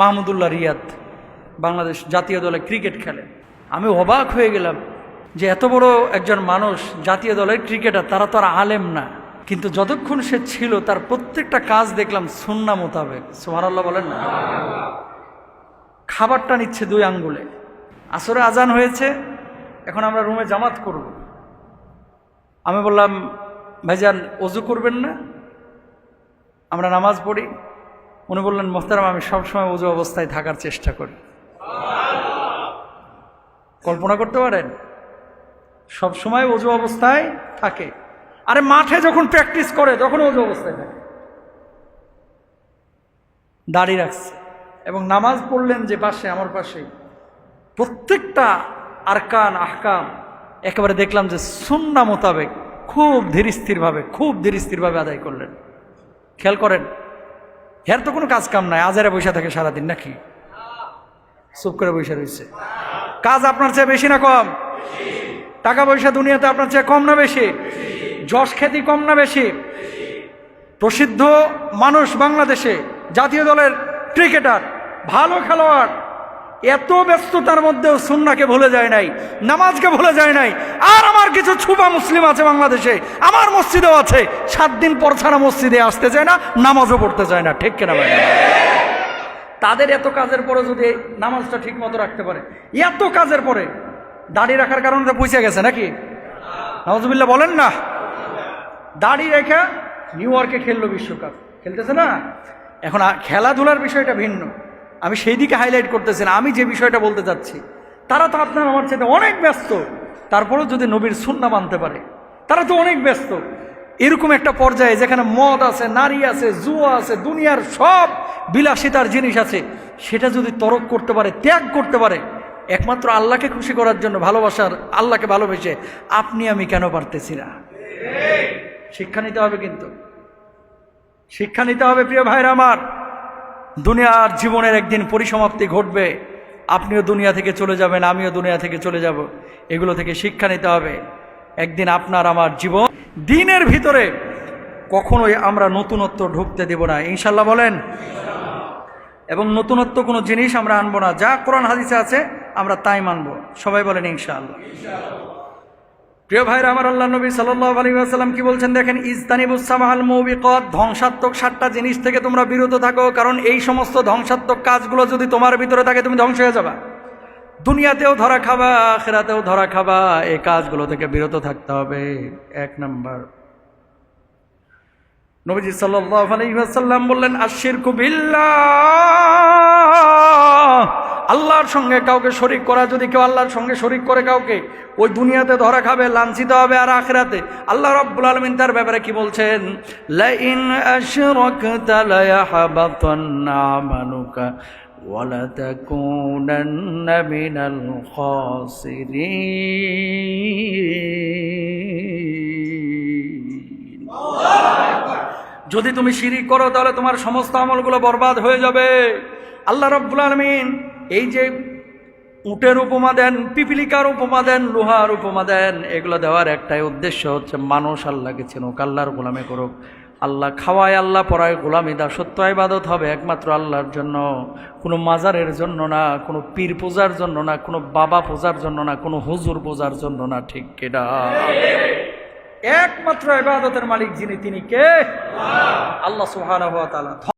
মাহমুদুল্লাহ রিয়াদ বাংলাদেশ জাতীয় দলে ক্রিকেট খেলে। আমি অবাক হয়ে গেলাম যে এত বড় একজন মানুষ, জাতীয় দলের ক্রিকেটার, তারা তো আর আলেম না। কিন্তু যতক্ষণ সে ছিল, তার প্রত্যেকটা কাজ দেখলাম সুন্না মোতাবেক। সোহারাল্লাহ বলেন না? খাবারটা নিচ্ছে দুই আঙ্গুলে। আসরে আজান হয়েছে, এখন আমরা রুমে জামাত করব। আমি বললাম, ভাইজান, অজু করবেন না? আমরা নামাজ পড়ি। উনি বললেন, মোহতারাম, আমি সবসময় উজু অবস্থায় থাকার চেষ্টা করি। কল্পনা করতে পারেন? সব সময় উজু অবস্থায় থাকে। আরে মাঠে যখন প্র্যাকটিস করে তখন উজু অবস্থায় থাকে। দাড়ি রাখছে। এবং নামাজ পড়লেন যে পাশে, আমার পাশে। প্রত্যেকটা আরকান, আহকাম, একেবারে দেখলাম যে সুন্না মোতাবেক খুব ধীরস্থিরভাবে খুব ধীরস্থিরভাবে আদায় করলেন। খেয়াল করেন এর তো কোনো কাজ কাম নাই আজারে বৈশা থাকে সারাদিন নাকি? চুপ করে বৈশা রয়েছে কাজ আপনার চেয়ে বেশি না কম? টাকা পয়সা দুনিয়াতে আপনার চেয়ে কম না বেশি? যশ খ্যাতি কম না বেশি? প্রসিদ্ধ মানুষ বাংলাদেশে, জাতীয় দলের ক্রিকেটার, ভালো খেলোয়াড় এত ব্যস্ততার মধ্যেও সুন্নাকে ভুলে যায় নাই, নামাজকে ভুলে যায় নাই। আর আমার কিছু ছুপা মুসলিম আছে বাংলাদেশে, আমার মসজিদেও আছে। সাত দিন পর ছাড়া মসজিদে আসতে চায় না, নামাজও পড়তে চায় না, ঠিক কেনা ভাই? তাদের এত কাজের পরে যদি নামাজটা ঠিক মতো রাখতে পারে, এত কাজের পরে দাড়ি রাখার কারণে তো পুষে গেছে নাকি? নওয়াজবিল্লা বলেন না। দাড়ি রেখে নিউ ইয়র্কে খেললো বিশ্বকাপ। খেলতেছে না? এখন খেলাধুলার বিষয়টা ভিন্ন। আমি সেই দিকে হাইলাইট করতেছি না, আমি যে বিষয়টা বলতে চাচ্ছি, তারা তো আপনার আমার সাথে অনেক ব্যস্ত। তারপরেও যদি নবীর সুন্না মানতে পারে, তারা তো অনেক ব্যস্ত। এরকম একটা পর্যায়ে যেখানে মদ আছে, নারী আছে, জুয়া আছে, দুনিয়ার সব বিলাসিতার জিনিস আছে, সেটা যদি তরক করতে পারে, ত্যাগ করতে পারে, একমাত্র আল্লাহকে খুশি করার জন্য, ভালোবাসার আল্লাহকে ভালোবেসে, আপনি আমি কেন পারতেছি না? শিক্ষা নিতে হবে কিন্তু। শিক্ষা নিতে হবে প্রিয় ভাইরা আমার। দুনিয়ার জীবনের একদিন পরিসমাপ্তি ঘটবে। আপনিও দুনিয়া থেকে চলে যাবেন, আমিও দুনিয়া থেকে চলে যাব। এগুলো থেকে শিক্ষা নিতে হবে। একদিন আপনার আমার জীবন দিনের ভিতরে কখনোই আমরা নতুনত্ব ঢুকতে দেব না। ইনশাল্লাহ বলেন? এবং নতুনত্ব কোনো জিনিস আমরা আনব না। যা কোরআন হাদিসে আছে, আমরা তাই মানব। সবাই বলেন ইনশাআল্লাহ। প্রিয় ভাইরা, আমার আল্লাহ নবী সাল্লাহ আলী আসাল্লাম কি বলছেন দেখেন ইস্তানিবুসামাল মৌবিকত ধ্বংসাত্মক সাতটা জিনিস থেকে তোমরা বিরত থাকো, কারণ এই সমস্ত ধ্বংসাত্মক কাজগুলো যদি তোমার ভিতরে থাকে, তুমি ধ্বংস হয়ে যাবা। দুনিয়াতেও ধরা খাবা, আখেরাতেও ধরা খাবা, এই কাজগুলো থেকে বিরত থাকতে হবে। এক নাম্বার। নবীজি সাল্লাহ আলাইসাল্লাম বললেন আশির কুবিল্লাহ আল্লাহর সঙ্গে কাউকে শরিক করা যদি কেউ আল্লাহর সঙ্গে শরিক করে কাউকে ওই দুনিয়াতে ধরা খাবে লাঞ্ছিত হবে আর আখেরাতে আল্লাহ রব্বুল আলমিন তার ব্যাপারে কি বলছেন লাইন আশরাকতা লায়াহবাতান্না আমালুকা ولتكونن من الخاسرين যদি তুমি শিরিক করো তাহলে তোমার সমস্ত আমলগুলো বরবাদ হয়ে যাবে আল্লাহ রব্বুল আলমিন এই যে উটের উপমা দেন, পিপিলিকার উপমা দেন, লোহার উপমা দেন, এগুলো দেওয়ার একটাই উদ্দেশ্য হচ্ছে মানুষ আল্লাহকে চিনুক, আল্লাহর গোলামে করুক। আল্লাহ খাওয়ায়, আল্লাহ পড়ায় গোলামি দা সত্য ইবাদত হবে একমাত্র আল্লাহর জন্য। কোনো মাজারের জন্য না, কোনো পীর পূজার জন্য না, কোনো বাবা পূজার জন্য না, কোনো হুজুর পূজার জন্য না, ঠিক কেডা একমাত্র ইবাদতের মালিক যিনি, তিনি কে? আল্লাহ সুবহানাহু ওয়া তাআলা।